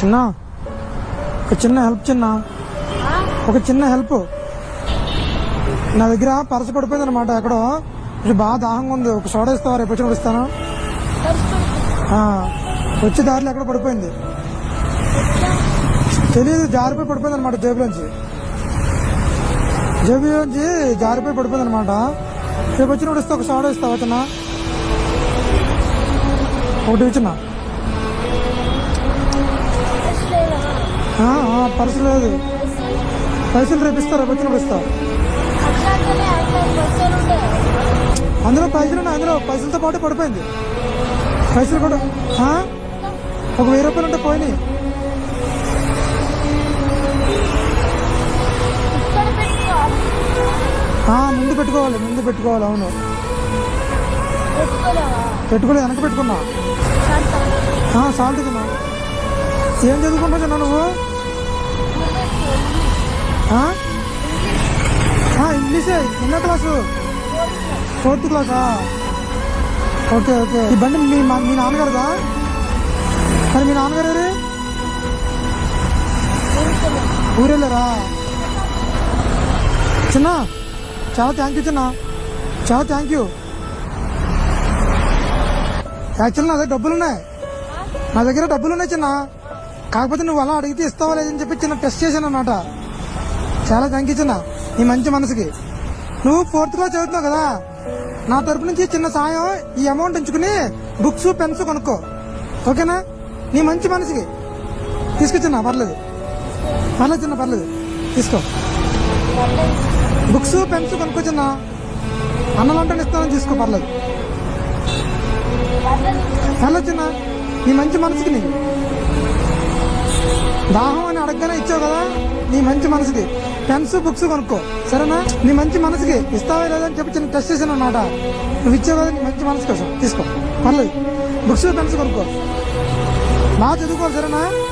చిన్న? ఒక చిన్న హెల్ప్ చిన్న? ఒక చిన్న హెల్ప్ నా దగ్గర పరస పడిపోయింది అనమాట ఎక్కడో. ఇప్పుడు బాగా దాహంగా ఉంది. ఒక సోడా ఇస్తావా? రేపు వచ్చినప్పుడు ఇస్తాను. వచ్చే దారిలో ఎక్కడ పడిపోయింది. తెలియదు జారిపోయి పడిపోయింది అనమాట జేబులోంచి. జేబులోంచి జారిపోయి పడిపోయింది అనమాట రేపు వచ్చినప్పుడు ఇస్తా ఒక సోడా ఇస్తావా చిన్న? ఒకటి ఇచ్చినా పర్సు లేదు. పైసలు రేపు ఇస్తా రేపు వచ్చినప్పుడు ఇస్తా అందులో పైసలు ఉన్నాయి అందులో పైసలతో పాటు పడిపోయింది. పైసలు కూడా ఒక వెయ్యి రూపాయలు ఉంటే పోయినాయి. ముందు పెట్టుకోవాలి ముందు పెట్టుకోవాలి అవును. పెట్టుకోలేదు వెనక పెట్టుకున్నా. సాల్ట్ తిన్నా. ఏం చదువుకుంటున్నా నువ్వు? ఆ, ఇంగ్లీషే ఎన్నో క్లాసు ఫోర్త్ క్లాసా ఓకే ఓకే. ఈ బండి మీ మా- మీ నాన్నగారుదా? మరి మీ నాన్నగారు ఎవరు? ఊరెళ్ళారా? చిన్న చాలా థ్యాంక్ యూ చిన్న. చాలా థ్యాంక్ యూ యాక్చువల్ నా దగ్గర డబ్బులు ఉన్నాయి నా దగ్గర డబ్బులు ఉన్నాయి చిన్న. కాకపోతే నువ్వు అలా అడిగితే ఇస్తావా లేదని చెప్పి చిన్న టెస్ట్ చేశాను అన్నమాట చాలా థ్యాంక్ యూ చిన్న. నీ మంచి మనసుకి. నువ్వు ఫోర్త్ క్లాస్ చదువుతున్నావు కదా? నా తరపు నుంచి చిన్న సాయం ఈ అమౌంట్ ఉంచుకుని బుక్స్ పెన్స్ కొనుక్కో. ఓకేనా? నీ మంచి మనసుకి. తీసుకొచ్చిన్నా పర్లేదు. పర్లేదు చిన్న పర్లేదు. తీసుకో. బుక్స్ పెన్స్ కొనుక్కో చిన్న. అన్నలంటే ఇస్తానని తీసుకో పర్లేదు. పర్లేదు చిన్న. నీ మంచి మనసుకి నీ దాహం అడగగానే ఇచ్చావు కదా? నీ మంచి మనసుకి. పెన్స్ బుక్స్ కొనుక్కో. సరేనా? నీ మంచి మనసుకి. ఇస్తావా లేదా అని చెప్పి చిన్న టెస్ట్ చేశాను అన్నమాట. నువ్వు ఇచ్చావు కదా నీ మంచి మనసు కోసం. తీసుకో. పర్లేదు. బుక్స్ పెన్స్ కొనుక్కో. బాగా చదువుకోవాలి సరేనా?